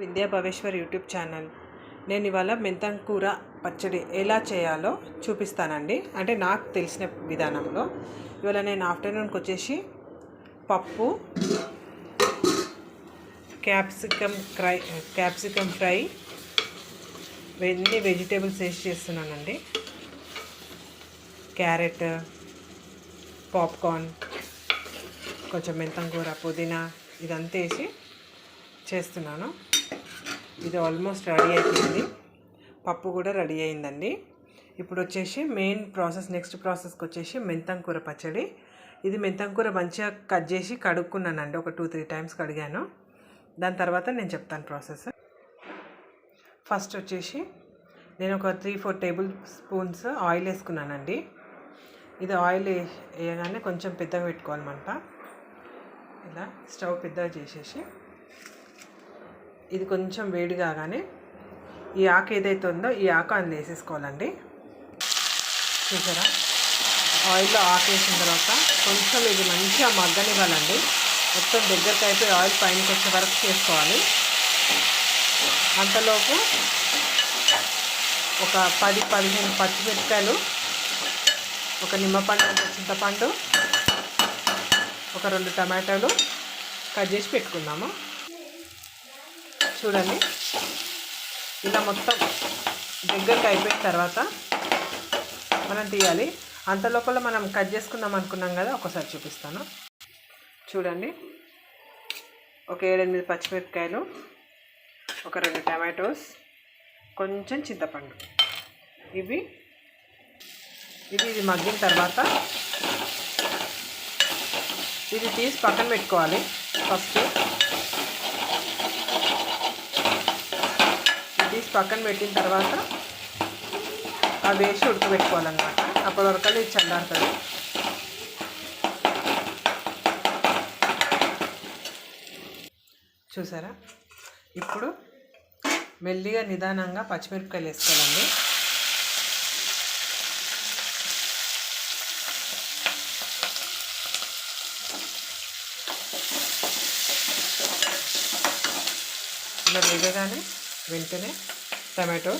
విద్యా భవేశ్వర్ YouTube channel. నేను ఇవాళ మెంతం కూర పచ్చడి ఎలా చేయాలో చూపిస్తానండి. అంటే నాకు తెలిసిన విధానంలో. ఇవాళ నేను ఆఫ్టర్నూన్కి వచ్చేసి పప్పు క్యాప్సికమ్ ఫ్రై క్యాప్సికమ్ ఫ్రై ఎన్ని వెజిటేబుల్స్ వేసి చేస్తున్నానండి. క్యారెట్ పాప్కార్న్ కొంచెం మెంతం కూర పుదీనా ఇదంతా వేసి చేస్తున్నాను. ఇది ఆల్మోస్ట్ రెడీ అయిపోయింది. పప్పు కూడా రెడీ అయిందండి. ఇప్పుడు వచ్చేసి మెయిన్ ప్రాసెస్ నెక్స్ట్ ప్రాసెస్కి వచ్చేసి మెంతం కూర పచ్చడి. ఇది మెంతం కూర మంచిగా కట్ చేసి కడుక్కున్నానండి. ఒక టూ త్రీ టైమ్స్ కడిగాను. దాని తర్వాత నేను చెప్తాను ప్రాసెస్ ఫస్ట్ వచ్చేసి నేను ఒక three four table spoons oil వేసుకున్నానండి. ఇది ఆయిల్ వేయగానే కొంచెం పెద్దగా పెట్టుకోవాలన్నమాట. ఇలా స్టవ్ పెద్దగా చేసేసి ఇది కొంచెం వేడి కాగానే ఈ ఆకు ఏదైతే ఉందో ఈ ఆకు అందులో వేసేసుకోవాలండి. చూసారా? ఆయిల్లో ఆకు వేసిన తర్వాత కొంచెం ఇది మంచిగా మగ్గనివ్వాలండి. మొత్తం దగ్గరికి అయిపోయి ఆయిల్ పైనకి వచ్చే వరకు చేసుకోవాలి. అంతలోపు ఒక పది పదిహేను పచ్చిమిరపకాయలు ఒక నిమ్మపండు ఒక చింతపండు ఒక రెండు టమాటాలు కట్ చేసి పెట్టుకుందాము. చూడండి. ఇలా మొత్తం దగ్గరికి అయిపోయిన తర్వాత మనం తీయాలి. అంత లోపల మనం కట్ చేసుకుందాం అనుకున్నాం కదా ఒకసారి చూపిస్తాను. చూడండి. ఒక ఏడెనిమిది పచ్చిమిరపకాయలు ఒక రెండు టమాటోస్ కొంచెం చింతపండు. ఇవి ఇది ఇది మగ్గిన తర్వాత ఇది తీసి పక్కన పెట్టుకోవాలి. ఫస్ట్ తీసి పక్కన పెట్టిన తర్వాత అవి వేసి ఉడకబెట్టుకోవాలన్నమాట. అప్పటి వరకు ఇది చల్లారుతుంది. చూసారా? ఇప్పుడు మెల్లిగా నిదానంగా పచ్చిమిరపకాయలు వేసుకోవాలండి. ఇలా వేగగానే వెంటనే టమాటో.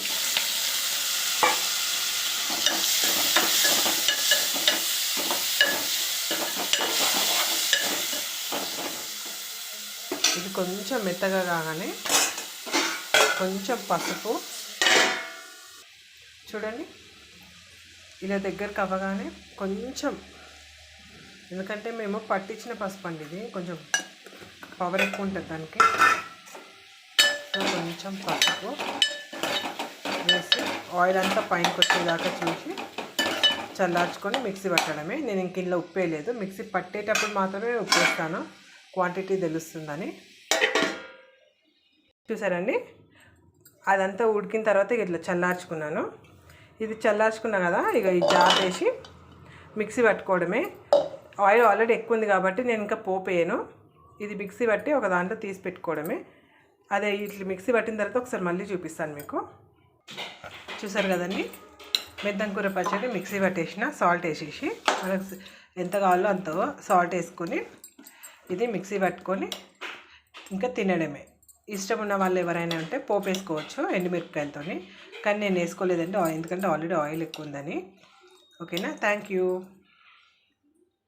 ఇది కొంచెం మెత్తగా కాగానే కొంచెం పసుపు. చూడండి. ఇలా దగ్గరకు అవ్వగానే కొంచెం ఎందుకంటే మేము పట్టించిన పసుపు అండి ఇది కొంచెం పవర్ ఎక్కువ ఉంటుంది దానికి. కొంచెం పసుపు. ఆయిల్ అంతా పైనకి వచ్చేదాకా చూసి చల్లార్చుకొని మిక్సీ పట్టడమే. నేను ఇంక ఇంట్లో ఉప్పే లేదు. మిక్సీ పట్టేటప్పుడు మాత్రమే ఉప్పు వేస్తాను క్వాంటిటీ తెలుస్తుందని. చూసారండి? అదంతా ఉడికిన తర్వాత ఇక ఇట్లా చల్లార్చుకున్నాను. ఇది చల్లార్చుకున్నా కదా ఇక ఈ జార్ వేసి మిక్సీ పట్టుకోవడమే. ఆయిల్ ఆల్రెడీ ఎక్కువ ఉంది కాబట్టి నేను ఇంకా పోపేయను. ఇది మిక్సీ పట్టి ఒక దాంట్లో తీసి పెట్టుకోవడమే. అదే ఇట్లా మిక్సీ పట్టిన తర్వాత ఒకసారి మళ్ళీ చూపిస్తాను మీకు. చూసారు కదండి? మెంతం కూర పచ్చడి మిక్సీ పట్టేసిన సాల్ట్ వేసేసి మనకు ఎంత కావాలో అంత సాల్ట్ వేసుకొని ఇది మిక్సీ పట్టుకొని ఇంకా తినడమే. ఇష్టం ఉన్న వాళ్ళు ఎవరైనా ఉంటే పోపు వేసుకోవచ్చు ఎండుమిరపకాయలతో కానీ నేను వేసుకోలేదండి ఎందుకంటే ఆల్రెడీ ఆయిల్ ఎక్కువ ఉందని. ఓకేనా? Thank you.